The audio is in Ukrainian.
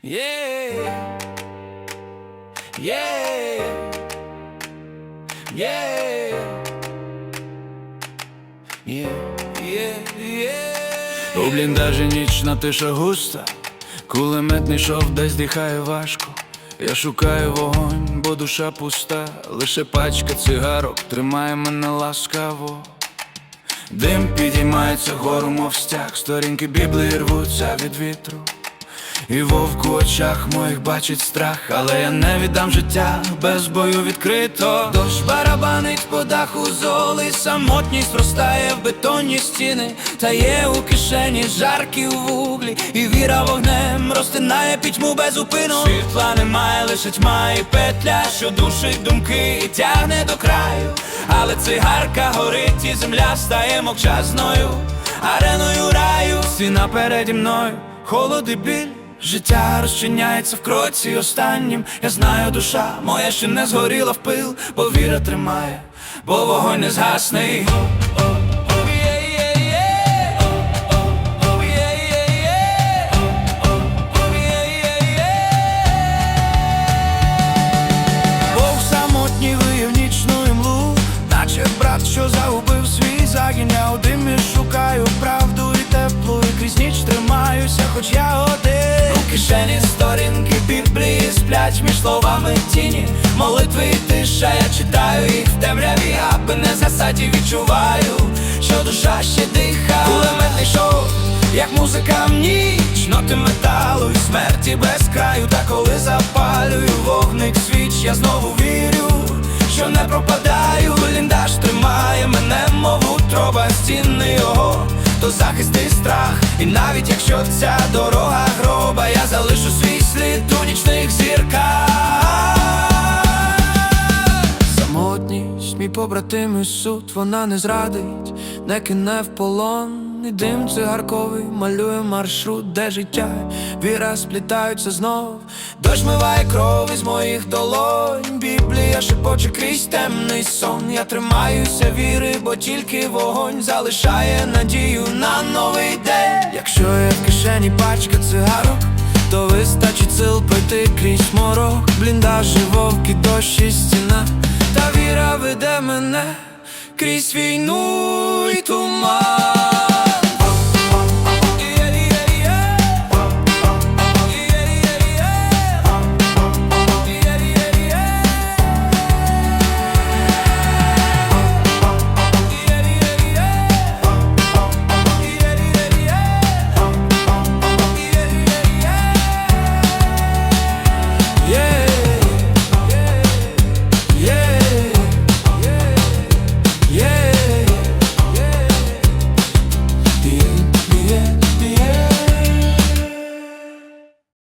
Yeah. Yeah. Yeah. Yeah. Yeah. Yeah. У бліндажі нічна тиша густа, кулеметний шов десь дихає важко. Я шукаю вогонь, бо душа пуста, лише пачка цигарок тримає мене ласкаво. Дим підіймається вгору, мов стяг, сторінки Біблії рвуться від вітру. І вовк у очах моїх бачить страх, але я не віддам життя без бою відкрито. Дощ барабанить по даху золи, самотність ростає в бетонні стіни, та є у кишені жаркі у вуглі, і віра вогнем розтинає пітьму без упину. Світла немає, лише тьма і петля, що душить думки і тягне до краю. Але цигарка горить, і земля стає мовчазною, ареною раю, стіна переді мною, холод і біль. Життя розчиняється в кроці останнім. Я знаю, душа моя ще не згоріла в пил, бо віра тримає, бо вогонь не згасне. Сплять між словами тіні. Молитви і тиша, я читаю їх в темряві, аби не засаді відчуваю, що душа ще диха. Кулеметний шоу, як музика в ніч, ноти металу і смерті без краю. Та коли запалюю вогник свіч, я знову вірю, що не пропадаю. Бліндаж тримає мене, мов утроба стіни його, то захист страх. І навіть якщо ця дорога гроба, я залишу свій слід у зірках. Самотність, мій побратим суд, вона не зрадить, не кине в полон. І дим цигарковий малює маршрут, де життя, віра сплітаються знов. Дощ миває кров із моїх долонь. Біблія шепоче крізь темний сон. Я тримаюся віри, бо тільки вогонь залишає надію на новий день. Якщо є в кишені пачка цигарок, вистачить сил пройти крізь морок, бліндажі, вовки, дощ і стіна. Та віра веде мене крізь війну.